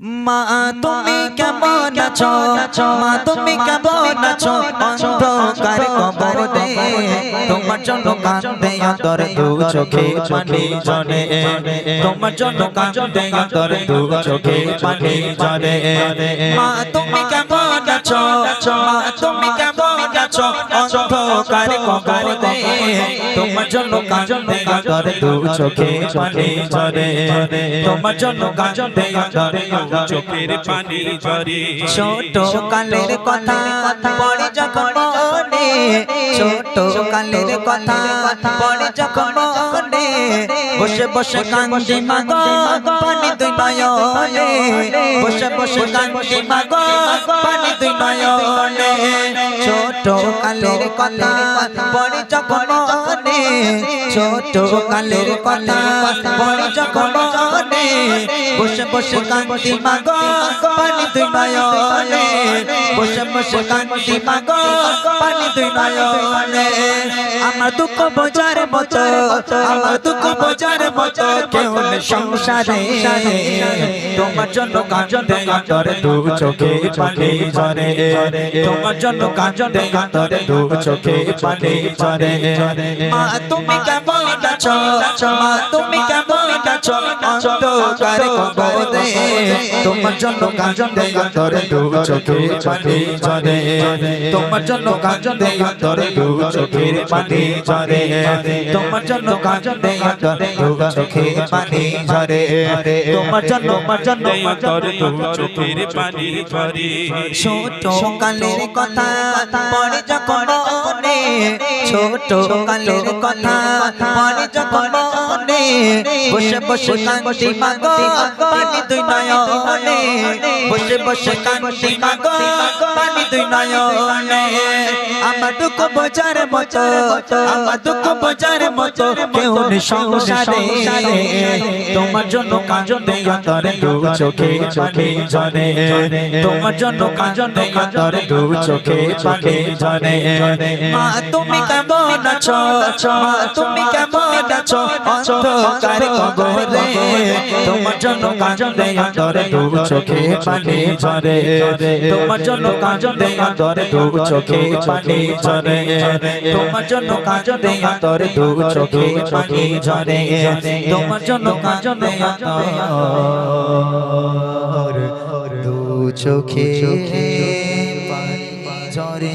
মা, তুমি কেমন আছো? মা, তুমি কেমন আছো? অন্ধকার দে। তোমার জন্য কাঁদে অন্তর দু চোখে পানি জলে। তোমার জন্য কাঁদে অন্তর দু চোখে পানি জলে। মা, তুমি কেমন আছো? মা, তুমি আছো? অন্ধকার কবরে তোমার জন্য কাঁদে অন্তর দু চোখে পানি জলে তোমার জন্য কাঁদে অন্তর দু চোখের পানি ঝরে। ছোট কালের কথা পড়ে যখন মনে। ছোট কালের কথা পড়ে যখন মনে। বসে বসে কান্দি মাগো পানি নয়নে বসে বসে কান্দি মাগো পানি নয়নে ছোট কালের কথা পড়ে যখন ছোট কালের কথা পড়ে যখন মনে বসে বসে কান্দি মাগো পানি দুই নয়নে বসে বসে কান্দি মাগো পানি দুই নয়নে। আমার দুঃখ বোঝার মতো আমার দুঃখ বোঝার মতো কেউ সংসারে। তোমার জন্য কাঁদতে অন্তরে দু চোখে পানি ঝরে। তোমার জন্য কাঁদতে অন্তরে দু চোখে পানি ঝরে। মা তুমি কেমন আছো মা তুমি কেমন আছো অন্ধকার কবরে তোমার জন্য কাঁদতে অন্তরে দু চোখে পানি ঝরে তোমার জন্য কাঁদতে অন্তরে দু চোখে পানি ঝরে তোমার জন্য কাঁদতে অন্তরে দু চোখে পানি ঝরে তোমার জন্য তোমার জন্য অন্তর দু চোখের পানি ঝরে ছোট কালের কথা পড়ে যখন মনে ছোট কালের কথা পড়ে যখন মনে, বসে বসে কান্দি মাগো, পানি দুই নয়নে। বসে বসে কান্দি মাগো, পানি দুই নয়নে। আমার দুঃখ বোঝার মতো আমার দুঃখ বোঝার মতো, কেউ সংসারে তোমার জন্য কাঁদতে অন্তরে দু চোখে পানি ঝরে। তোমার জন্য কাঁদতে অন্তরে দু চোখে পানি ঝরে। মা, তুমি কেমন আছো? মা, তুমি কেমন আছো? অন্ধকার কবরে। তোমার জন্য কাঁদতে অন্তরে দু চোখে পানি ঝরে। তোমার জন্য কাঁদতে অন্তরে দু চোখে পানি ঝরে তোমার জন্য কাঁদে অন্তরে দু চোখে পানি ঝরে তোমার জন্য কাঁদে অন্তর দু চোখে পানি ঝরে